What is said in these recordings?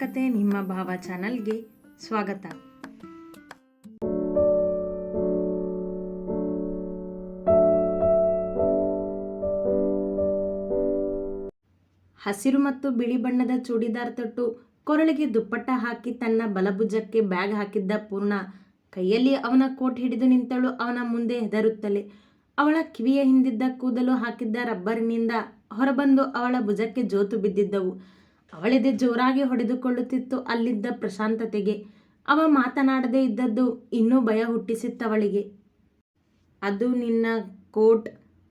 ಕತೆ ನಿಮ್ಮ ಭಾವ ಚಾನಲ್ಗೆ ಸ್ವಾಗತ. ಹಸಿರು ಮತ್ತು ಬಿಳಿ ಬಣ್ಣದ ಚೂಡಿದಾರ್ ತೊಟ್ಟು ಕೊರಳಿಗೆ ದುಪ್ಪಟ್ಟ ಹಾಕಿ ತನ್ನ ಬಲಭುಜಕ್ಕೆ ಬ್ಯಾಗ್ ಹಾಕಿದ್ದ ಪೂರ್ಣ. ಕೈಯಲ್ಲಿ ಅವನ ಕೋಟ್ ಹಿಡಿದು ನಿಂತಳು, ಅವನ ಮುಂದೆ ಹೆದರುತ್ತಲೇ. ಅವಳ ಕಿವಿಯ ಹಿಂದಿದ್ದ ಕೂದಲು ಹಾಕಿದ್ದ ರಬ್ಬರಿನಿಂದ ಹೊರಬಂದು ಅವಳ ಭುಜಕ್ಕೆ ಜೋತು ಬಿದ್ದಿದ್ದವು. ಅವಳೆದೆ ಜೋರಾಗಿ ಹೊಡೆದುಕೊಳ್ಳುತ್ತಿತ್ತು ಅಲ್ಲಿದ್ದ ಪ್ರಶಾಂತತೆಗೆ. ಅವ ಮಾತನಾಡದೇ ಇದ್ದದ್ದು ಇನ್ನೂ ಭಯ ಹುಟ್ಟಿಸಿತ್ತವಳಿಗೆ. ಅದು ನಿನ್ನ ಕೋಟ್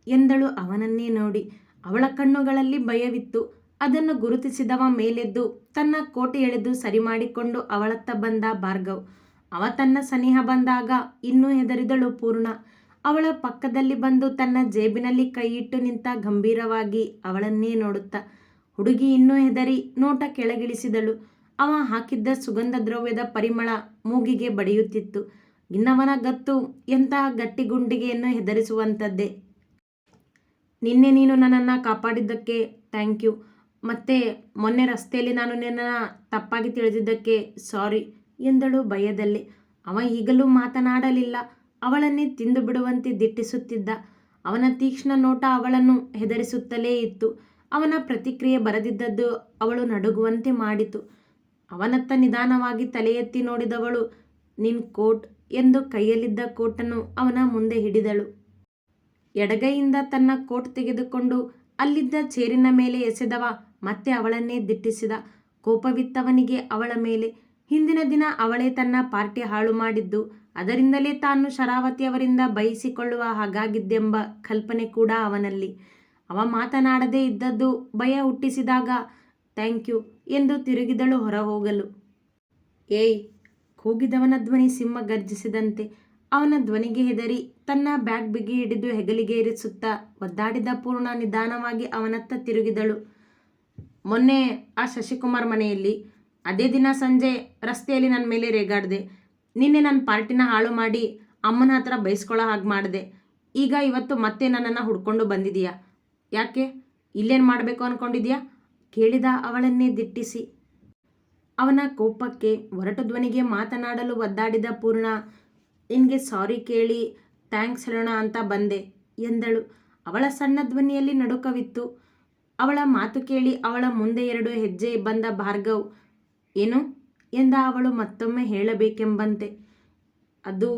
ಎಂದಳು ಅವನನ್ನೇ ನೋಡಿ. ಅವಳ ಕಣ್ಣುಗಳಲ್ಲಿ ಭಯವಿತ್ತು. ಅದನ್ನು ಗುರುತಿಸಿದವ ಮೇಲೆದ್ದು ತನ್ನ ಕೋಟೆ ಎಳೆದು ಸರಿ ಮಾಡಿಕೊಂಡು ಅವಳತ್ತ ಬಂದ ಭಾರ್ಗವ್. ಅವ ತನ್ನ ಸನಿಹ ಬಂದಾಗ ಇನ್ನೂ ಹೆದರಿದಳು ಪೂರ್ಣ. ಅವಳ ಪಕ್ಕದಲ್ಲಿ ಬಂದು ತನ್ನ ಜೇಬಿನಲ್ಲಿ ಕೈಯಿಟ್ಟು ನಿಂತ ಗಂಭೀರವಾಗಿ ಅವಳನ್ನೇ ನೋಡುತ್ತಾ ಹುಡುಗಿ ಇನ್ನೂ ಹೆದರಿ ನೋಟ ಕೆಳಗಿಳಿಸಿದಳು. ಅವ ಹಾಕಿದ್ದ ಸುಗಂಧ ದ್ರವ್ಯದ ಪರಿಮಳ ಮೂಗಿಗೆ ಬಡಿಯುತ್ತಿತ್ತು. ಇನ್ನವನ ಗತ್ತು ಎಂತಹ ಗಟ್ಟಿ ಗುಂಡಿಗೆಯನ್ನು ಹೆದರಿಸುವಂಥದ್ದೇ. ನಿನ್ನೆ ನೀನು ನನ್ನನ್ನು ಕಾಪಾಡಿದ್ದಕ್ಕೆ ಥ್ಯಾಂಕ್ ಯು. ಮತ್ತೆ ಮೊನ್ನೆ ರಸ್ತೆಯಲ್ಲಿ ನಾನು ನಿನ್ನನ್ನು ತಪ್ಪಾಗಿ ತಿಳಿದಿದ್ದಕ್ಕೆ ಸಾರಿ ಎಂದಳು ಭಯದಲ್ಲಿ. ಅವ ಈಗಲೂ ಮಾತನಾಡಲಿಲ್ಲ. ಅವಳನ್ನೇ ತಿಂದು ಬಿಡುವಂತೆ ದಿಟ್ಟಿಸುತ್ತಿದ್ದ. ಅವನ ತೀಕ್ಷ್ಣ ನೋಟ ಅವಳನ್ನು ಹೆದರಿಸುತ್ತಲೇ ಇತ್ತು. ಅವನ ಪ್ರತಿಕ್ರಿಯೆ ಬರದಿದ್ದದ್ದು ಅವಳು ನಡುಗುವಂತೆ ಮಾಡಿತು. ಅವನತ್ತ ನಿಧಾನವಾಗಿ ತಲೆ ನೋಡಿದವಳು, ನಿನ್ ಕೋಟ್ ಎಂದು ಕೈಯಲ್ಲಿದ್ದ ಕೋಟನ್ನು ಅವನ ಮುಂದೆ ಹಿಡಿದಳು. ಎಡಗೈಯಿಂದ ತನ್ನ ಕೋಟ್ ತೆಗೆದುಕೊಂಡು ಅಲ್ಲಿದ್ದ ಚೇರಿನ ಮೇಲೆ ಎಸೆದವ ಮತ್ತೆ ಅವಳನ್ನೇ ದಿಟ್ಟಿಸಿದ. ಕೋಪವಿತ್ತವನಿಗೆ ಅವಳ ಮೇಲೆ. ಹಿಂದಿನ ದಿನ ಅವಳೇ ತನ್ನ ಪಾರ್ಟಿ ಹಾಳು ಮಾಡಿದ್ದು. ಅದರಿಂದಲೇ ತಾನು ಶರಾವತಿಯವರಿಂದ ಬಯಸಿಕೊಳ್ಳುವ ಹಾಗಾಗಿದ್ದೆಂಬ ಕಲ್ಪನೆ ಕೂಡ ಅವನಲ್ಲಿ. ಅವ ಮಾತನಾಡದೇ ಇದ್ದದ್ದು ಭಯ ಹುಟ್ಟಿಸಿದಾಗ ಥ್ಯಾಂಕ್ ಯು ಎಂದು ತಿರುಗಿದಳು ಹೊರ ಹೋಗಲು ಏಯ್, ಕೂಗಿದವನ ಧ್ವನಿ ಸಿಂಹ ಗರ್ಜಿಸಿದಂತೆ. ಅವನ ಧ್ವನಿಗೆ ಹೆದರಿ ತನ್ನ ಬ್ಯಾಗ್ ಬಿಗಿ ಹಿಡಿದು ಹೆಗಲಿಗೆ ಇರಿಸುತ್ತಾ ಒದ್ದಾಡಿದ ಪೂರ್ಣ ನಿಧಾನವಾಗಿ ಅವನತ್ತ ತಿರುಗಿದಳು. ಮೊನ್ನೆ ಆ ಶಶಿಕುಮಾರ್ ಮನೆಯಲ್ಲಿ ಅದೇ ದಿನ ಸಂಜೆ ರಸ್ತೆಯಲ್ಲಿ ನನ್ನ ಮೇಲೆ ರೇಗಾಡಿದೆ. ನಿನ್ನೆ ನನ್ನ ಪಾರ್ಟಿನ ಹಾಳು ಮಾಡಿ ಅಮ್ಮನ ಹತ್ರ ಬೈಸ್ಕೊಳ್ಳೋ ಹಾಗೆ ಮಾಡಿದೆ. ಈಗ ಇವತ್ತು ಮತ್ತೆ ನನ್ನನ್ನು ಹುಡ್ಕೊಂಡು ಬಂದಿದೀಯಾ. ಯಾಕೆ? ಇಲ್ಲೇನು ಮಾಡಬೇಕು ಅಂದ್ಕೊಂಡಿದ್ಯಾ ಕೇಳಿದ ಅವಳನ್ನೇ ದಿಟ್ಟಿಸಿ. ಅವನ ಕೋಪಕ್ಕೆ ಒರಟು ಧ್ವನಿಗೆ ಮಾತನಾಡಲು ಒದ್ದಾಡಿದ ಪೂರ್ಣ, ನಿನಗೆ ಸಾರಿ ಕೇಳಿ, ಥ್ಯಾಂಕ್ಸ್ ಹೇಳೋಣ ಅಂತ ಬಂದೆ, ಎಂದಳು. ಅವಳ ಸಣ್ಣ ಧ್ವನಿಯಲ್ಲಿ ನಡುಕವಿತ್ತು. ಅವಳ ಮಾತು ಕೇಳಿ ಅವಳ ಮುಂದೆ ಎರಡು ಹೆಜ್ಜೆ ಬಂದ ಭಾರ್ಗವ್, ಏನು? ಎಂದ ಅವಳು ಮತ್ತೊಮ್ಮೆ ಹೇಳಬೇಕೆಂಬಂತೆ. ಅದು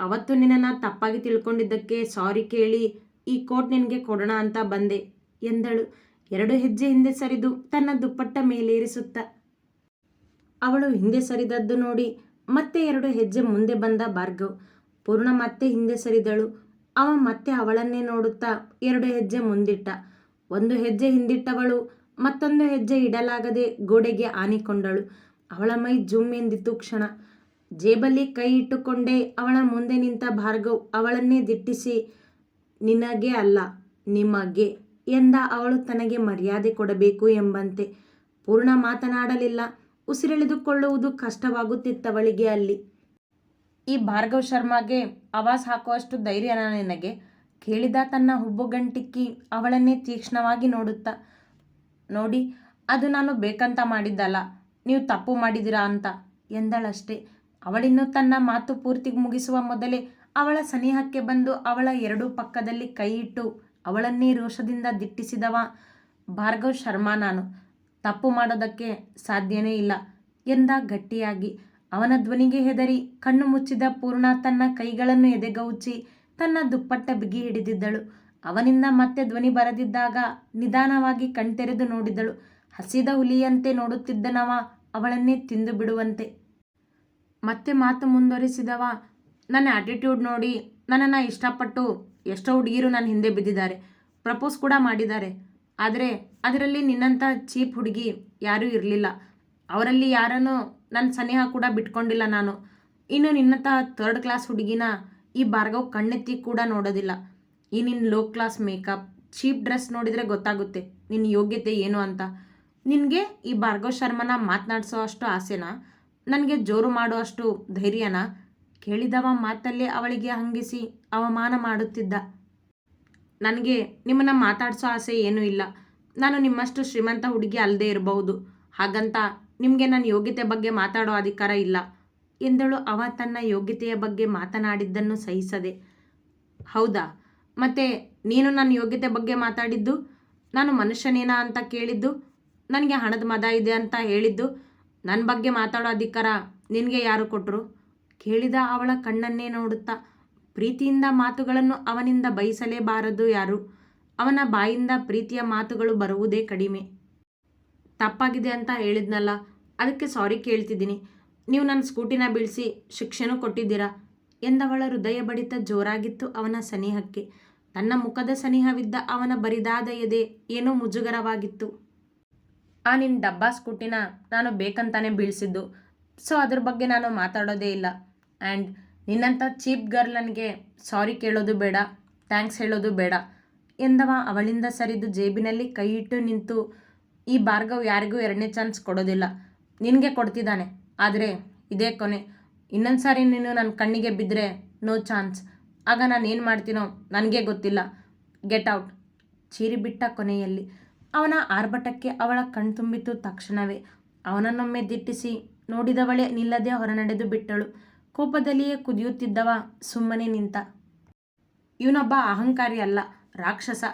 ಅವತ್ತು ನಿನ್ನನ್ನು ತಪ್ಪಾಗಿ ತಿಳ್ಕೊಂಡಿದ್ದಕ್ಕೆ ಸಾರಿ ಕೇಳಿ ಈ ಕೋಟ್ ನಿನಗೆ ಕೊಡೋಣ ಅಂತ ಬಂದೆ ಎಂದಳು. ಎರಡು ಹೆಜ್ಜೆ ಹಿಂದೆ ಸರಿದು ತನ್ನ ದುಪ್ಪಟ್ಟ ಮೇಲೇರಿಸುತ್ತ. ಅವಳು ಹಿಂದೆ ಸರಿದದ್ದು ನೋಡಿ ಮತ್ತೆ ಎರಡು ಹೆಜ್ಜೆ ಮುಂದೆ ಬಂದ ಭಾರ್ಗವ್. ಪೂರ್ಣ ಮತ್ತೆ ಹಿಂದೆ ಸರಿದಳು. ಅವ ಮತ್ತೆ ಅವಳನ್ನೇ ನೋಡುತ್ತಾ ಎರಡು ಹೆಜ್ಜೆ ಮುಂದಿಟ್ಟ. ಒಂದು ಹೆಜ್ಜೆ ಹಿಂದಿಟ್ಟವಳು, ಮತ್ತೊಂದು ಹೆಜ್ಜೆ ಇಡಲಾಗದೆ ಗೋಡೆಗೆ ಆನಿಕೊಂಡಳು. ಅವಳ ಮೈ ಜುಮ್ ಎಂದಿತ್ತು ಕ್ಷಣ. ಜೇಬಲ್ಲಿ ಕೈ ಇಟ್ಟುಕೊಂಡೇ ಅವಳ ಮುಂದೆ ನಿಂತ ಭಾರ್ಗವ್ ಅವಳನ್ನೇ ದಿಟ್ಟಿಸಿ ನಿನಗೆ ಅಲ್ಲ, ನಿಮಗೆ. ಎಂದ ಅವಳು ತನಗೆ ಮರ್ಯಾದೆ ಕೊಡಬೇಕು ಎಂಬಂತೆ. ಪೂರ್ಣ ಮಾತನಾಡಲಿಲ್ಲ. ಉಸಿರೆಳೆದುಕೊಳ್ಳುವುದು ಕಷ್ಟವಾಗುತ್ತಿತ್ತವಳಿಗೆ ಅಲ್ಲಿ. ಈ ಭಾರ್ಗವ್ ಶರ್ಮಾಗೆ ಆವಾಸ್ ಹಾಕುವಷ್ಟು ಧೈರ್ಯನ ನಿನಗೆ? ಕೇಳಿದ ತನ್ನ ಹುಬ್ಬುಗಂಟಿಕ್ಕಿ ಅವಳನ್ನೇ ತೀಕ್ಷ್ಣವಾಗಿ ನೋಡುತ್ತಾ, ನೋಡಿ, ಅದು ನಾನು ಬೇಕಂತ ಮಾಡಿದ್ದಲ್ಲ, ನೀವು ತಪ್ಪು ಮಾಡಿದಿರಾ ಅಂತ ಎಂದಳಷ್ಟೇ. ಅವಳಿನ್ನೂ ತನ್ನ ಮಾತು ಪೂರ್ತಿ ಮುಗಿಸುವ ಮೊದಲೇ ಅವಳ ಸನಿಹಕ್ಕೆ ಬಂದು ಅವಳ ಎರಡೂ ಪಕ್ಕದಲ್ಲಿ ಕೈ ಇಟ್ಟು ಅವಳನ್ನೇ ರೋಷದಿಂದ ದಿಟ್ಟಿಸಿದವ ಭಾರ್ಗವ್ ಶರ್ಮಾ ನಾನು. ತಪ್ಪು ಮಾಡೋದಕ್ಕೆ ಸಾಧ್ಯನೇ ಇಲ್ಲ ಎಂದ ಗಟ್ಟಿಯಾಗಿ. ಅವನ ಧ್ವನಿಗೆ ಹೆದರಿ ಕಣ್ಣು ಮುಚ್ಚಿದ ಪೂರ್ಣ ತನ್ನ ಕೈಗಳನ್ನು ಎದೆಗೌಚಿ ತನ್ನ ದುಪ್ಪಟ್ಟ ಬಿಗಿ ಹಿಡಿದಿದ್ದಳು. ಅವನಿಂದ ಮತ್ತೆ ಧ್ವನಿ ಬರದಿದ್ದಾಗ ನಿಧಾನವಾಗಿ ಕಣ್ತೆರೆದು ನೋಡಿದಳು. ಹಸಿದ ಹುಲಿಯಂತೆ ನೋಡುತ್ತಿದ್ದನವ ಅವಳನ್ನೇ ತಿಂದು ಬಿಡುವಂತೆ. ಮತ್ತೆ ಮಾತು ಮುಂದುವರಿಸಿದವ ನನ್ನ ಆ್ಯಟಿಟ್ಯೂಡ್ ನೋಡಿ ನನ್ನನ್ನು ಇಷ್ಟಪಟ್ಟು ಎಷ್ಟೋ ಹುಡುಗಿರು ನನ್ನ ಹಿಂದೆ ಬಿದ್ದಿದ್ದಾರೆ. ಪ್ರಪೋಸ್ ಕೂಡ ಮಾಡಿದ್ದಾರೆ. ಆದರೆ ಅದರಲ್ಲಿ ನಿನ್ನಂಥ ಚೀಪ್ ಹುಡುಗಿ ಯಾರೂ ಇರಲಿಲ್ಲ. ಅವರಲ್ಲಿ ಯಾರನ್ನು ನನ್ನ ಸನೇಹ ಕೂಡ ಬಿಟ್ಕೊಂಡಿಲ್ಲ ನಾನು. ಇನ್ನು ನಿನ್ನಂಥ ಥರ್ಡ್ ಕ್ಲಾಸ್ ಹುಡುಗಿನ ಈ ಭಾರ್ಗವ್ ಕಣ್ಣೆತ್ತಿ ಕೂಡ ನೋಡೋದಿಲ್ಲ. ಈ ನಿನ್ನ low class makeup cheap dress ನೋಡಿದರೆ ಗೊತ್ತಾಗುತ್ತೆ ನಿನ್ನ ಯೋಗ್ಯತೆ ಏನು ಅಂತ. ನಿನಗೆ ಈ ಭಾರ್ಗವ್ ಶರ್ಮನ ಮಾತನಾಡಿಸೋ ಅಷ್ಟು ಆಸೆನಾ? ನನಗೆ ಜೋರು ಮಾಡೋ ಅಷ್ಟು ಧೈರ್ಯನ? ಕೇಳಿದವ ಮಾತಲ್ಲೇ ಅವಳಿಗೆ ಹಂಗಿಸಿ ಅವಮಾನ ಮಾಡುತ್ತಿದ್ದ. ನನಗೆ ನಿಮ್ಮನ್ನು ಮಾತಾಡಿಸೋ ಆಸೆ ಏನೂ ಇಲ್ಲ. ನಾನು ನಿಮ್ಮಷ್ಟು ಶ್ರೀಮಂತ ಹುಡುಗಿ ಅಲ್ಲದೆ ಇರಬಹುದು. ಹಾಗಂತ ನಿಮಗೆ ನನ್ನ ಯೋಗ್ಯತೆ ಬಗ್ಗೆ ಮಾತಾಡೋ ಅಧಿಕಾರ ಇಲ್ಲ ಎಂದಳು ಅವ ತನ್ನ ಯೋಗ್ಯತೆಯ ಬಗ್ಗೆ ಮಾತನಾಡಿದ್ದನ್ನು ಸಹಿಸದೆ. ಹೌದಾ? ಮತ್ತೆ ನೀನು ನನ್ನ ಯೋಗ್ಯತೆ ಬಗ್ಗೆ ಮಾತಾಡಿದ್ದು? ನಾನು ಮನುಷ್ಯನೇನಾ ಅಂತ ಕೇಳಿದ್ದು? ನನಗೆ ಹಣದ ಮದ ಇದೆ ಅಂತ ಹೇಳಿದ್ದು? ನನ್ನ ಬಗ್ಗೆ ಮಾತಾಡೋ ಅಧಿಕಾರ ನಿನಗೆ ಯಾರು ಕೊಟ್ಟರು ಕೇಳಿದ ಅವಳ ಕಣ್ಣನ್ನೇ ನೋಡುತ್ತಾ. ಪ್ರೀತಿಯಿಂದ ಮಾತುಗಳನ್ನು ಅವನಿಂದ ಬಯಸಲೇಬಾರದು ಯಾರು? ಅವನ ಬಾಯಿಂದ ಪ್ರೀತಿಯ ಮಾತುಗಳು ಬರುವುದೇ ಕಡಿಮೆ. ತಪ್ಪಾಗಿದೆ ಅಂತ ಹೇಳಿದ್ನಲ್ಲ, ಅದಕ್ಕೆ ಸಾರಿ ಕೇಳ್ತಿದ್ದೀನಿ. ನೀವು ನನ್ನ ಸ್ಕೂಟಿನ ಬೀಳಿಸಿ ಶಿಕ್ಷೆನೂ ಕೊಟ್ಟಿದ್ದೀರಾ? ಎಂದವಳ ಹೃದಯ ಬಡಿತ ಜೋರಾಗಿತ್ತು ಅವನ ಸನಿಹಕ್ಕೆ. ತನ್ನ ಮುಖದ ಸನಿಹವಿದ್ದ ಅವನ ಬರಿದಾದ ಎದೆ ಏನೋ ಮುಜುಗರವಾಗಿತ್ತು. ಆ ನಿನ್ನ ಡಬ್ಬಾ ಸ್ಕೂಟಿನ ನಾನು ಬೇಕಂತಾನೆ ಬೀಳಿಸಿದ್ದು. ಸೊ ಅದ್ರ ಬಗ್ಗೆ ನಾನು ಮಾತಾಡೋದೇ ಇಲ್ಲ. ಆ್ಯಂಡ್ ನಿನ್ನಂಥ ಚೀಪ್ ಗರ್ಲ್ ನನಗೆ ಸಾರಿ ಕೇಳೋದು ಬೇಡ ಥ್ಯಾಂಕ್ಸ್ ಹೇಳೋದು ಬೇಡ. ಎಂದವ ಅವಳಿಂದ ಸರಿದು ಜೇಬಿನಲ್ಲಿ ಕೈ ಇಟ್ಟು ನಿಂತು ಈ ಭಾರ್ಗವ್ ಯಾರಿಗೂ ಎರಡನೇ ಚಾನ್ಸ್ ಕೊಡೋದಿಲ್ಲ. ನಿನಗೆ ಕೊಡ್ತಿದ್ದಾನೆ, ಆದರೆ ಇದೇ ಕೊನೆ. ಇನ್ನೊಂದು ಸಾರಿ ನೀನು ನನ್ನ ಕಣ್ಣಿಗೆ ಬಿದ್ದರೆ ನೋ ಚಾನ್ಸ್ ಆಗ ನಾನು ಏನು ಮಾಡ್ತೀನೋ ನನಗೆ ಗೊತ್ತಿಲ್ಲ. ಗೆಟ್ ಔಟ್ ಚೀರಿಬಿಟ್ಟ ಕೊನೆಯಲ್ಲಿ ಅವನ ಆರ್ಭಟಕ್ಕೆ ಅವಳ ಕಣ್ತುಂಬಿತು ತಕ್ಷಣವೇ. ಅವನನ್ನೊಮ್ಮೆ ದಿಟ್ಟಿಸಿ ನೋಡಿದವಳೆ ನಿಲ್ಲದೆ ಹೊರನಡೆದು ಬಿಟ್ಟಳು. ಕೋಪದಲ್ಲಿಯೇ ಕುದಿಯುತ್ತಿದ್ದವ ಸುಮ್ಮನೆ ನಿಂತ. ಇವನೊಬ್ಬ ಅಹಂಕಾರಿ ಅಲ್ಲ, ರಾಕ್ಷಸ.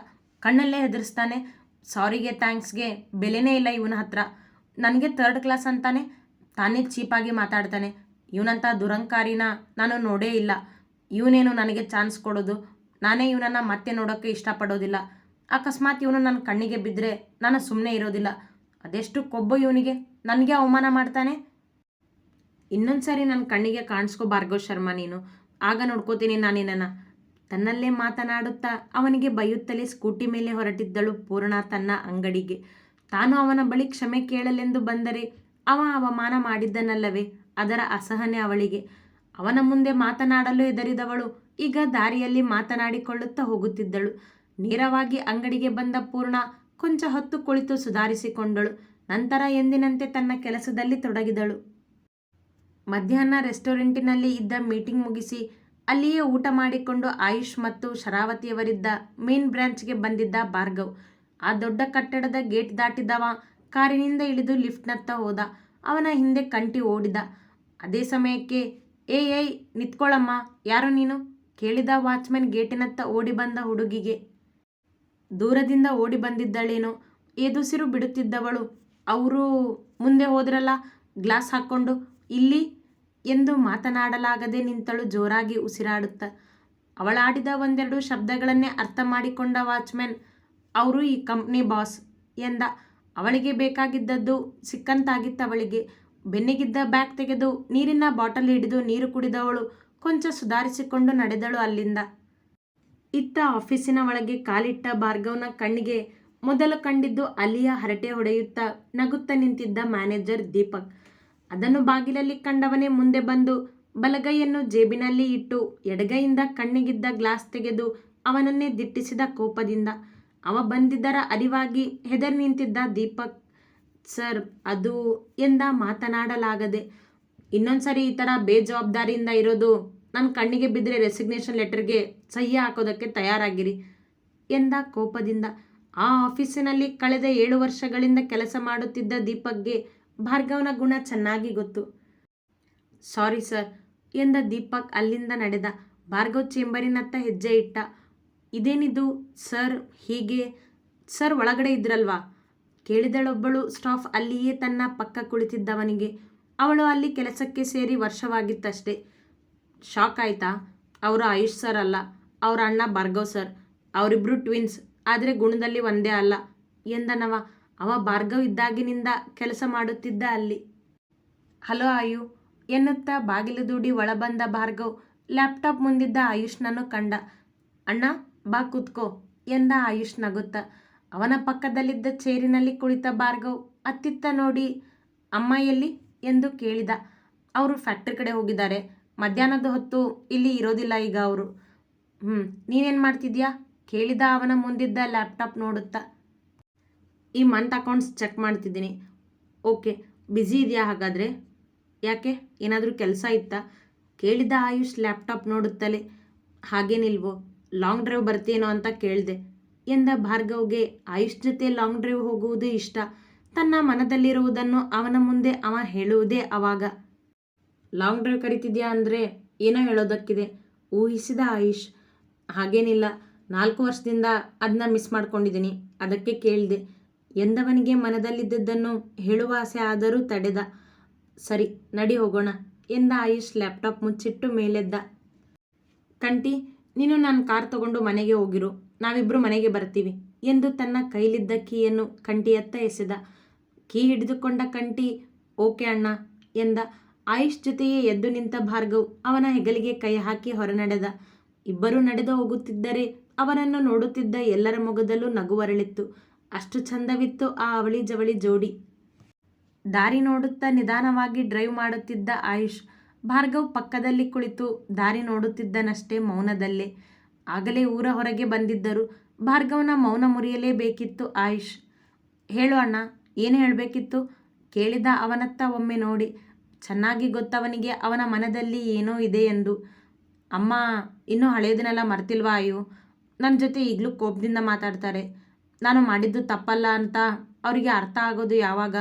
ಕಣ್ಣಲ್ಲೇ ಹೆದರಿಸ್ತಾನೆ, ಸಾರಿಗೆ ಥ್ಯಾಂಕ್ಸ್ಗೆ ಬೆಲೆನೇ ಇಲ್ಲ ಇವನ ಹತ್ರ. ನನಗೆ ಥರ್ಡ್ ಕ್ಲಾಸ್ ಅಂತಾನೆ? ತಾನೇ ಚೀಪಾಗಿ ಮಾತಾಡ್ತಾನೆ. ಇವನಂಥ ದುರಂಕಾರಿನ ನಾನು ನೋಡೇ ಇಲ್ಲ. ಇವನೇನು ನನಗೆ ಚಾನ್ಸ್ ಕೊಡೋದು? ನಾನೇ ಇವನನ್ನು ಮತ್ತೆ ನೋಡೋಕ್ಕೆ ಇಷ್ಟಪಡೋದಿಲ್ಲ. ಅಕಸ್ಮಾತ್ ಇವನು ನನ್ನ ಕಣ್ಣಿಗೆ ಬಿದ್ದರೆ ನಾನು ಸುಮ್ಮನೆ ಇರೋದಿಲ್ಲ. ಅದೆಷ್ಟು ಕೊಬ್ಬು ಇವನಿಗೆ? ನನಗೆ ಅವಮಾನ ಮಾಡ್ತಾನೆ? ಇನ್ನೊಂದು ಸಾರಿ ನನ್ನ ಕಣ್ಣಿಗೆ ಕಾಣಿಸ್ಕೋ ಭಾರ್ಗವ್ ಶರ್ಮಾ ನೀನು. ಆಗ ನೋಡ್ಕೋತೀನಿ ನಾನೇನ ತನ್ನಲ್ಲೇ ಮಾತನಾಡುತ್ತಾ ಅವನಿಗೆ ಬೈಯುತ್ತಲೇ ಸ್ಕೂಟಿ ಮೇಲೆ ಹೊರಟಿದ್ದಳು ಪೂರ್ಣ ತನ್ನ ಅಂಗಡಿಗೆ. ತಾನು ಅವನ ಬಳಿ ಕ್ಷಮೆ ಕೇಳಲೆಂದು ಬಂದರೆ ಅವ ಅವಮಾನ ಮಾಡಿದ್ದನಲ್ಲವೇ ಅದರ ಅಸಹನೆ ಅವಳಿಗೆ. ಅವನ ಮುಂದೆ ಮಾತನಾಡಲು ಹೆದರಿದವಳು ಈಗ ದಾರಿಯಲ್ಲಿ ಮಾತನಾಡಿಕೊಳ್ಳುತ್ತಾ ಹೋಗುತ್ತಿದ್ದಳು. ನೇರವಾಗಿ ಅಂಗಡಿಗೆ ಬಂದ ಪೂರ್ಣ ಕೊಂಚ ಹೊತ್ತು ಕುಳಿತು ಸುಧಾರಿಸಿಕೊಂಡಳು. ನಂತರ ಎಂದಿನಂತೆ ತನ್ನ ಕೆಲಸದಲ್ಲಿ ತೊಡಗಿದಳು. ಮಧ್ಯಾಹ್ನ ರೆಸ್ಟೋರೆಂಟಿನಲ್ಲಿ ಇದ್ದ ಮೀಟಿಂಗ್ ಮುಗಿಸಿ ಅಲ್ಲಿಯೇ ಊಟ ಮಾಡಿಕೊಂಡು ಆಯುಷ್ ಮತ್ತು ಶರಾವತಿಯವರಿದ್ದ ಮೇನ್ ಬ್ರಾಂಚ್ಗೆ ಬಂದಿದ್ದ ಭಾರ್ಗವ್. ಆ ದೊಡ್ಡ ಕಟ್ಟಡದ ಗೇಟ್ ದಾಟಿದವ ಕಾರಿನಿಂದ ಇಳಿದು ಲಿಫ್ಟ್ನತ್ತ ಹೋದ. ಅವನ ಹಿಂದೆ ಕಂಟಿ ಓಡಿದ. ಅದೇ ಸಮಯಕ್ಕೆ, ಏ, ಏಯ್ ನಿತ್ಕೊಳ್ಳಮ್ಮ ಯಾರು ನೀನು? ಕೇಳಿದ ವಾಚ್ಮನ್ ಗೇಟಿನತ್ತ ಓಡಿ ಬಂದ ಹುಡುಗಿಗೆ. ದೂರದಿಂದ ಓಡಿ ಬಂದಿದ್ದಳೇನೋ, ಎದುಸಿರು ಬಿಡುತ್ತಿದ್ದವಳು. ಅವರು ಮುಂದೆ ಹೋದ್ರಲ್ಲ, ಗ್ಲಾಸ್ ಹಾಕ್ಕೊಂಡು, ಇಲ್ಲಿ ಎಂದು ಮಾತನಾಡಲಾಗದೆ ನಿಂತಳು ಜೋರಾಗಿ ಉಸಿರಾಡುತ್ತ. ಅವಳಾಡಿದ ಒಂದೆರಡು ಶಬ್ದಗಳನ್ನೇ ಅರ್ಥ ಮಾಡಿಕೊಂಡ ವಾಚ್ಮ್ಯಾನ್, ಅವರು ಈ ಕಂಪ್ನಿ ಬಾಸ್ ಎಂದ. ಅವಳಿಗೆ ಬೇಕಾಗಿದ್ದದ್ದು ಸಿಕ್ಕಂತಾಗಿತ್ತು ಅವಳಿಗೆ. ಬೆನ್ನಿಗಿದ್ದ ಬ್ಯಾಗ್ ತೆಗೆದು ನೀರಿನ ಬಾಟಲ್ ಹಿಡಿದು ನೀರು ಕುಡಿದವಳು ಕೊಂಚ ಸುಧಾರಿಸಿಕೊಂಡು ನಡೆದಳು ಅಲ್ಲಿಂದ. ಇತ್ತ ಆಫೀಸಿನ ಒಳಗೆ ಕಾಲಿಟ್ಟ ಭಾರ್ಗವನ ಕಣ್ಣಿಗೆ ಮೊದಲು ಕಂಡಿದ್ದು ಅಲ್ಲಿಯ ಹರಟೆ ಹೊಡೆಯುತ್ತಾ ನಗುತ್ತಾ ನಿಂತಿದ್ದ ಮ್ಯಾನೇಜರ್ ದೀಪಕ್. ಅದನ್ನು ಬಾಗಿಲಲ್ಲಿ ಕಂಡವನೇ ಮುಂದೆ ಬಂದು ಬಲಗೈಯನ್ನು ಜೇಬಿನಲ್ಲಿ ಇಟ್ಟು ಎಡಗೈಯಿಂದ ಕಣ್ಣಿಗಿದ್ದ ಗ್ಲಾಸ್ ತೆಗೆದು ಅವನನ್ನೇ ದಿಟ್ಟಿಸಿದ ಕೋಪದಿಂದ. ಅವ ಬಂದಿದ್ದರ ಅರಿವಾಗಿ ಹೆದರಿ ನಿಂತಿದ್ದ ದೀಪಕ್, ಸರ್, ಅದು ಎಂದ ಮಾತನಾಡಲಾಗದೆ. ಇನ್ನೊಂದ್ಸರಿ ಈ ಥರ ಬೇಜವಾಬ್ದಾರಿಯಿಂದ ಇರೋದು ನನ್ನ ಕಣ್ಣಿಗೆ ಬಿದ್ದರೆ ರೆಸಿಗ್ನೇಷನ್ ಲೆಟರ್ಗೆ ಸಹ್ಯ ಹಾಕೋದಕ್ಕೆ ತಯಾರಾಗಿರಿ ಎಂದ ಕೋಪದಿಂದ. ಆ ಆಫೀಸಿನಲ್ಲಿ ಕಳೆದ ಏಳು ವರ್ಷಗಳಿಂದ ಕೆಲಸ ಮಾಡುತ್ತಿದ್ದ ದೀಪಕ್ಗೆ ಭಾರ್ಗವನ ಗುಣ ಚೆನ್ನಾಗಿ ಗೊತ್ತು. ಸಾರಿ ಸರ್, ಎಂದ ದೀಪಕ್ ಅಲ್ಲಿಂದ ನಡೆದ ಭಾರ್ಗವ್ ಚೇಂಬರಿನತ್ತ ಹೆಜ್ಜೆ ಇಟ್ಟ. ಇದೇನಿದು ಸರ್, ಹೀಗೆ? ಸರ್ ಒಳಗಡೆ ಇದ್ರಲ್ವಾ? ಕೇಳಿದಳೊಬ್ಬಳು ಸ್ಟಾಫ್ ಅಲ್ಲಿಯೇ ತನ್ನ ಪಕ್ಕ ಕುಳಿತಿದ್ದವನಿಗೆ. ಅವಳು ಅಲ್ಲಿ ಕೆಲಸಕ್ಕೆ ಸೇರಿ ವರ್ಷವಾಗಿತ್ತಷ್ಟೇ. ಶಾಕ್ ಆಯ್ತಾ? ಅವರು ಆಯುಷ್ ಸರ್ ಅಲ್ಲ. ಅವರ ಅಣ್ಣ ಭಾರ್ಗವ್ ಸರ್. ಅವರಿಬ್ಬರು ಟ್ವಿನ್ಸ್. ಆದರೆ ಗುಣದಲ್ಲಿ ಒಂದೇ ಅಲ್ಲ. ಎಂದನವ? ಅವ ಭಾರ್ಗವ್ ಇದ್ದಾಗಿನಿಂದ ಕೆಲಸ ಮಾಡುತ್ತಿದ್ದ ಅಲ್ಲಿ. ಹಲೋ ಆಯು, ಎನ್ನುತ್ತಾ ಬಾಗಿಲು ದೂಡಿ ಒಳಬಂದ ಭಾರ್ಗವ್ ಲ್ಯಾಪ್ಟಾಪ್ ಮುಂದಿದ್ದ ಆಯುಷ್ನನ್ನು ಕಂಡ. ಅಣ್ಣ, ಬಾ ಕೂತ್ಕೋ ಎಂದ ಆಯುಷ್ ನಗುತ್ತ. ಅವನ ಪಕ್ಕದಲ್ಲಿದ್ದ ಚೇರಿನಲ್ಲಿ ಕುಳಿತ ಭಾರ್ಗವ್ ಅತ್ತಿತ್ತ ನೋಡಿ, ಅಮ್ಮ ಎಲ್ಲಿ ಎಂದು ಕೇಳಿದ. ಅವರು ಫ್ಯಾಕ್ಟ್ರಿ ಕಡೆ ಹೋಗಿದ್ದಾರೆ. ಮಧ್ಯಾಹ್ನದ ಹೊತ್ತು ಇಲ್ಲಿ ಇರೋದಿಲ್ಲ ಈಗ ಅವರು. ಹ್ಞೂ ನೀನೇನು ಮಾಡ್ತಿದ್ಯಾ? ಕೇಳಿದ ಅವನ ಮುಂದಿದ್ದ ಲ್ಯಾಪ್ಟಾಪ್ ನೋಡುತ್ತಾ. ಈ ಮಂತ್ ಅಕೌಂಟ್ಸ್ ಚೆಕ್ ಮಾಡ್ತಿದ್ದೀನಿ. ಓಕೆ ಬ್ಯುಸಿ ಇದೆಯಾ ಹಾಗಾದರೆ? ಯಾಕೆ? ಏನಾದರೂ ಕೆಲಸ ಇತ್ತಾ? ಕೇಳಿದ ಆಯುಷ್ ಲ್ಯಾಪ್ಟಾಪ್ ನೋಡುತ್ತಲೇ. ಹಾಗೇನಿಲ್ವೋ ಲಾಂಗ್ ಡ್ರೈವ್ ಬರ್ತೀನೋ ಅಂತ ಕೇಳಿದೆ. ಎಂದ ಭಾರ್ಗವ್ಗೆ ಆಯುಷ್ ಜೊತೆ ಲಾಂಗ್ ಡ್ರೈವ್ ಹೋಗುವುದು ಇಷ್ಟ. ತನ್ನ ಮನದಲ್ಲಿರುವುದನ್ನು ಅವನ ಮುಂದೆ ಅವ ಹೇಳುವುದೇ ಅವಾಗ. ಲಾಂಗ್ ಡ್ರೈವ್ ಕರಿತಿದ್ಯಾ ಅಂದರೆ ಏನೋ ಹೇಳೋದಕ್ಕಿದೆ. ಊಹಿಸಿದ ಆಯುಷ್. ಹಾಗೇನಿಲ್ಲ, ನಾಲ್ಕು ವರ್ಷದಿಂದ ಅದನ್ನ ಮಿಸ್ ಮಾಡ್ಕೊಂಡಿದ್ದೀನಿ. ಅದಕ್ಕೆ ಕೇಳಿದೆ. ಎಂದವನಿಗೆ ಮನದಲ್ಲಿದ್ದದ್ದನ್ನು ಹೇಳುವ ಆಸೆ ಆದರೂ ತಡೆದ. ಸರಿ, ನಡಿ ಹೋಗೋಣ ಎಂದ ಆಯುಷ್ ಲ್ಯಾಪ್ಟಾಪ್ ಮುಚ್ಚಿಟ್ಟು ಮೇಲೆದ್ದ. ಕಂಟಿ ನೀನು ನಾನು ಕಾರ್ ತಗೊಂಡು ಮನೆಗೆ ಹೋಗಿರು. ನಾವಿಬ್ಬರು ಮನೆಗೆ ಬರ್ತೀವಿ ಎಂದು ತನ್ನ ಕೈಲಿದ್ದ ಕೀಯನ್ನು ಕಂಟಿಯತ್ತ ಎಸೆದ. ಕೀ ಹಿಡಿದುಕೊಂಡ ಕಂಟಿ ಓಕೆ ಅಣ್ಣ ಎಂದ. ಆಯುಷ್ ಜೊತೆಯೇ ಎದ್ದು ನಿಂತ ಭಾರ್ಗವ್ ಅವನ ಹೆಗಲಿಗೆ ಕೈ ಹಾಕಿ ಹೊರನಡೆದ. ಇಬ್ಬರು ನಡೆದು ಹೋಗುತ್ತಿದ್ದರೆ ಅವನನ್ನು ನೋಡುತ್ತಿದ್ದ ಎಲ್ಲರ ಮೊಗದಲ್ಲೂ ನಗುವರಳಿತ್ತು ಅಷ್ಟು ಚಂದವಿತ್ತು ಆ ಅವಳಿ ಜವಳಿ ಜೋಡಿ. ದಾರಿ ನೋಡುತ್ತಾ ನಿಧಾನವಾಗಿ ಡ್ರೈವ್ ಮಾಡುತ್ತಿದ್ದ ಆಯುಷ್, ಭಾರ್ಗವ್ ಪಕ್ಕದಲ್ಲಿ ಕುಳಿತು ದಾರಿ ನೋಡುತ್ತಿದ್ದನಷ್ಟೇ ಮೌನದಲ್ಲೇ. ಆಗಲೇ ಊರ ಹೊರಗೆ ಬಂದಿದ್ದರು. ಭಾರ್ಗವನ ಮೌನ ಮುರಿಯಲೇಬೇಕಿತ್ತು ಆಯುಷ್. ಹೇಳು ಅಣ್ಣ, ಏನು ಹೇಳಬೇಕಿತ್ತು? ಕೇಳಿದ ಅವನತ್ತ ಒಮ್ಮೆ ನೋಡಿ. ಚೆನ್ನಾಗಿ ಗೊತ್ತವನಿಗೆ ಅವನ ಮನದಲ್ಲಿ ಏನೋ ಇದೆ ಎಂದು. ಅಮ್ಮ, ಇನ್ನೂ ಹಳೆಯದನ್ನೆಲ್ಲ ಮರ್ತಿಲ್ವಾ ಅಯ್ಯೋ? ನನ್ನ ಜೊತೆ ಈಗಲೂ ಕೋಪದಿಂದ ಮಾತಾಡ್ತಾರೆ. ನಾನು ಮಾಡಿದ್ದು ತಪ್ಪಲ್ಲ ಅಂತ ಅವರಿಗೆ ಅರ್ಥ ಆಗೋದು ಯಾವಾಗ?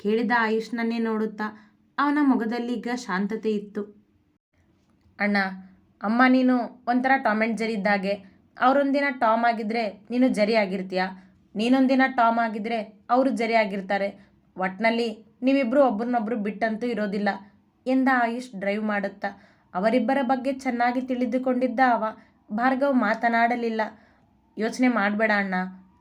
ಕೇಳಿದ ಆಯುಷ್ನನ್ನೇ ನೋಡುತ್ತಾ ಅವನ ಮೊಗದಲ್ಲಿ ಈಗ ಶಾಂತತೆ ಇತ್ತು. ಅಣ್ಣ, ಅಮ್ಮ ನೀನು ಒಂಥರ ಟಾಮ್ ಆ್ಯಂಡ್ ಜರಿ ಇದ್ದಾಗೆ. ಅವರೊಂದಿನ ಟಾಮ್ ಆಗಿದ್ರೆ ನೀನು ಜರಿ ಆಗಿರ್ತೀಯ? ನೀನೊಂದಿನ ಟಾಮ್ ಆಗಿದ್ರೆ ಅವರು ಜರಿ ಆಗಿರ್ತಾರೆ. ಒಟ್ಟಿನಲ್ಲಿ ನೀವಿಬ್ಬರು ಒಬ್ರನ್ನೊಬ್ರು ಬಿಟ್ಟಂತೂ ಇರೋದಿಲ್ಲ. ಎಂದ ಆಯುಷ್ ಡ್ರೈವ್ ಮಾಡುತ್ತಾ, ಅವರಿಬ್ಬರ ಬಗ್ಗೆ ಚೆನ್ನಾಗಿ ತಿಳಿದುಕೊಂಡಿದ್ದ ಅವ. ಭಾರ್ಗವ್ ಮಾತನಾಡಲಿಲ್ಲ. ಯೋಚನೆ ಮಾಡಬೇಡ ಅಣ್ಣ.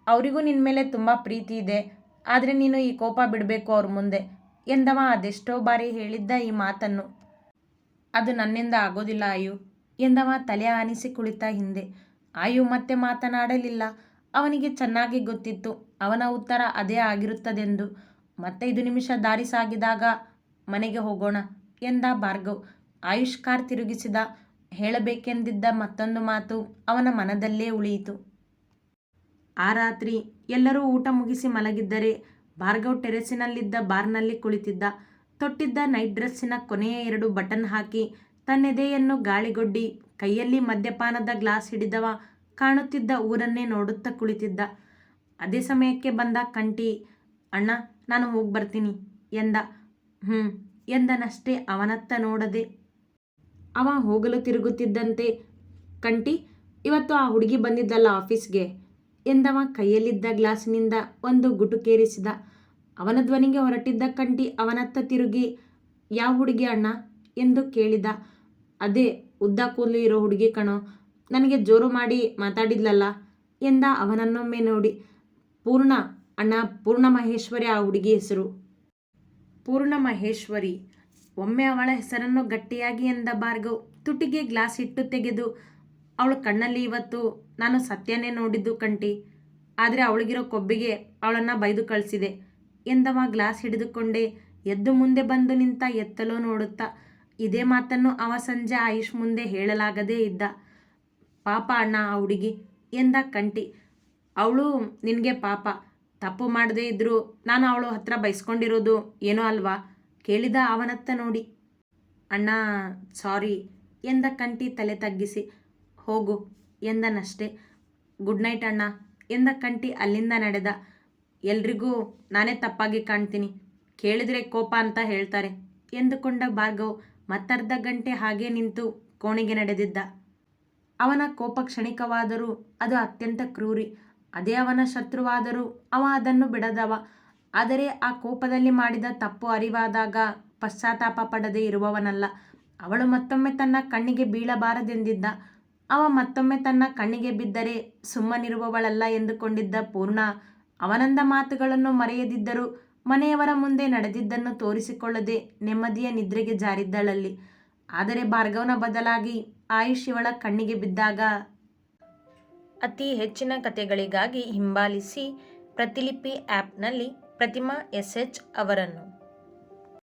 ಅವರಿಗೂ ನಿನ್ನ ಮೇಲೆ ತುಂಬ ಪ್ರೀತಿ ಇದೆ. ಆದರೆ ನೀನು ಈ ಕೋಪ ಬಿಡಬೇಕು ಅವ್ರ ಮುಂದೆ. ಎಂದವ ಅದೆಷ್ಟೋ ಬಾರಿ ಹೇಳಿದ್ದ ಈ ಮಾತನ್ನು. ಅದು ನನ್ನಿಂದ ಆಗೋದಿಲ್ಲ, ಆಯು. ಎಂದವ ತಲೆ ಆನಿಸಿ ಕುಳಿತ ಹಿಂದೆ. ಆಯು ಮತ್ತೆ ಮಾತನಾಡಲಿಲ್ಲ. ಅವನಿಗೆ ಚೆನ್ನಾಗಿ ಗೊತ್ತಿತ್ತು. ಅವನ ಉತ್ತರ ಅದೇ ಆಗಿರುತ್ತದೆಂದು. ಮತ್ತೆ ಐದು ನಿಮಿಷ ದಾರಿ ಸಾಗಿದಾಗ ಮನೆಗೆ ಹೋಗೋಣ ಎಂದ ಭಾರ್ಗವ್. ಆಯುಷ್ ಕಾರ್ ತಿರುಗಿಸಿದ. ಹೇಳಬೇಕೆಂದಿದ್ದ ಮತ್ತೊಂದು ಮಾತು ಅವನ ಮನದಲ್ಲೇ ಉಳಿಯಿತು. ಆ ರಾತ್ರಿ ಎಲ್ಲರೂ ಊಟ ಮುಗಿಸಿ ಮಲಗಿದ್ದರೆ ಭಾರ್ಗವ್ ಟೆರೆಸಿನಲ್ಲಿದ್ದ ಬಾರ್ನಲ್ಲಿ ಕುಳಿತಿದ್ದ, ತೊಟ್ಟಿದ್ದ ನೈಟ್ ಡ್ರೆಸ್ಸಿನ ಕೊನೆಯ ಎರಡು ಬಟನ್ ಹಾಕಿ ತನ್ನೆದೆಯನ್ನು ಗಾಳಿಗೊಡ್ಡಿ ಕೈಯಲ್ಲಿ ಮದ್ಯಪಾನದ ಗ್ಲಾಸ್ ಹಿಡಿದವ ಕಾಣುತ್ತಿದ್ದ ಊರನ್ನೇ ನೋಡುತ್ತಾ ಕುಳಿತಿದ್ದ. ಅದೇ ಸಮಯಕ್ಕೆ ಬಂದ ಕಂಟಿ ಅಣ್ಣ, ನಾನು ಹೋಗಿ ಬರ್ತೀನಿ ಎಂದ. ಹ್ಞೂ ಎಂದನಷ್ಟೇ ಅವನತ್ತ ನೋಡದೆ ಅವ ಹೋಗಲು ತಿರುಗುತ್ತಿದ್ದಂತೆ ಕಂಟಿ ಇವತ್ತು ಆ ಹುಡುಗಿ ಬಂದಿದ್ದಲ್ಲ ಆಫೀಸ್ಗೆ? ಎಂದವ ಕೈಯಲ್ಲಿದ್ದ ಗ್ಲಾಸಿನಿಂದ ಒಂದು ಗುಟುಕೇರಿಸಿದ. ಅವನ ಧ್ವನಿಗೆ ಹೊರಟಿದ್ದ ಕಂಟಿ ಅವನತ್ತ ತಿರುಗಿ, ಯಾವ ಹುಡುಗಿ ಅಣ್ಣ? ಎಂದು ಕೇಳಿದ. ಅದೇ, ಉದ್ದ ಕೂದಲು ಇರೋ ಹುಡುಗಿ ಕಣೋ. ನನಗೆ ಜೋರು ಮಾಡಿ ಮಾತಾಡಿದ್ಲಲ್ಲ? ಎಂದ ಅವನನ್ನೊಮ್ಮೆ ನೋಡಿ. ಪೂರ್ಣ, ಅಣ್ಣ, ಪೂರ್ಣ ಮಹೇಶ್ವರಿ ಆ ಹುಡುಗಿ ಹೆಸರು. ಪೂರ್ಣ ಮಹೇಶ್ವರಿ. ಒಮ್ಮೆ ಅವಳ ಹೆಸರನ್ನು ಗಟ್ಟಿಯಾಗಿ ಎಂದ ಬಾರ್ಗವ್ ತುಟಿಗೆ ಗ್ಲಾಸ್ ಇಟ್ಟು ತೆಗೆದು ಅವಳ ಕಣ್ಣಲ್ಲಿ ಇವತ್ತು ನಾನು ಸತ್ಯನೇ ನೋಡಿದ್ದು ಕಂಟಿ. ಆದರೆ ಅವಳಿಗಿರೋ ಕೊಬ್ಬಿಗೆ ಅವಳನ್ನು ಬೈದು ಕಳಿಸಿದೆ. ಎಂದವ ಗ್ಲಾಸ್ ಹಿಡಿದುಕೊಂಡೇ ಎದ್ದು ಮುಂದೆ ಬಂದು ನಿಂತ ಎತ್ತಲೋ ನೋಡುತ್ತಾ ಇದೇ ಮಾತನ್ನು ಅವ ಸಂಜೆ ಆಯುಷ್ ಮುಂದೆ ಹೇಳಲಾಗದೇ ಇದ್ದ. ಪಾಪ ಅಣ್ಣ ಆ ಹುಡುಗಿ ಎಂದ ಕಂಟಿ. ಅವಳು ನಿನಗೆ ಪಾಪ. ತಪ್ಪು ಮಾಡದೇ ಇದ್ದರೂ ನಾನು ಅವಳು ಹತ್ರ ಬೈಸ್ಕೊಂಡಿರೋದು ಏನೋ ಅಲ್ವಾ? ಕೇಳಿದ ಅವನತ್ತ ನೋಡಿ. ಅಣ್ಣ, ಸಾರಿ, ಎಂದ ಕಂಟಿ ತಲೆ ತಗ್ಗಿಸಿ. ಹೋಗು ಎಂದನಷ್ಟೆ. ಗುಡ್ ನೈಟ್ ಅಣ್ಣ ಎಂದ ಕಂಟಿ ಅಲ್ಲಿಂದ ನಡೆದ. ಎಲ್ರಿಗೂ ನಾನೇ ತಪ್ಪಾಗಿ ಕಾಣ್ತೀನಿ. ಕೇಳಿದರೆ ಕೋಪ ಅಂತ ಹೇಳ್ತಾರೆ ಎಂದುಕೊಂಡ ಭಾರ್ಗವ್ ಮತ್ತರ್ಧ ಗಂಟೆ ಹಾಗೆ ನಿಂತು ಕೋಣೆಗೆ ನಡೆದಿದ್ದ. ಅವನ ಕೋಪ ಕ್ಷಣಿಕವಾದರೂ ಅದು ಅತ್ಯಂತ ಕ್ರೂರಿ. ಅದೇ ಅವನ ಶತ್ರುವಾದರೂ ಅವ ಅದನ್ನು ಬಿಡದವ. ಆದರೆ ಆ ಕೋಪದಲ್ಲಿ ಮಾಡಿದ ತಪ್ಪು ಅರಿವಾದಾಗ ಪಶ್ಚಾತ್ತಾಪ ಪಡದೆ ಇರುವವನಲ್ಲ. ಅವಳು ಮತ್ತೊಮ್ಮೆ ತನ್ನ ಕಣ್ಣಿಗೆ ಬೀಳಬಾರದೆಂದಿದ್ದ. ಅವ ಮತ್ತೊಮ್ಮೆ ತನ್ನ ಕಣ್ಣಿಗೆ ಬಿದ್ದರೆ ಸುಮ್ಮನಿರುವವಳಲ್ಲ ಎಂದುಕೊಂಡಿದ್ದ ಪೂರ್ಣ ಅವನಂದ ಮಾತುಗಳನ್ನು ಮರೆಯದಿದ್ದರೂ ಮನೆಯವರ ಮುಂದೆ ನಡೆದಿದ್ದನ್ನು ತೋರಿಸಿಕೊಳ್ಳದೆ ನೆಮ್ಮದಿಯ ನಿದ್ರೆಗೆ ಜಾರಿದ್ದಳಲ್ಲಿ. ಆದರೆ ಭಾರ್ಗವನ ಬದಲಾಗಿ ಆಯುಷ್ ಇವಳ ಕಣ್ಣಿಗೆ ಬಿದ್ದಾಗ ಅತಿ ಹೆಚ್ಚಿನ ಕಥೆಗಳಿಗಾಗಿ ಹಿಂಬಾಲಿಸಿ ಪ್ರತಿಲಿಪಿ ಆ್ಯಪ್ನಲ್ಲಿ ಪ್ರತಿಮಾ ಎಸ್ ಎಚ್ ಅವರನ್ನು.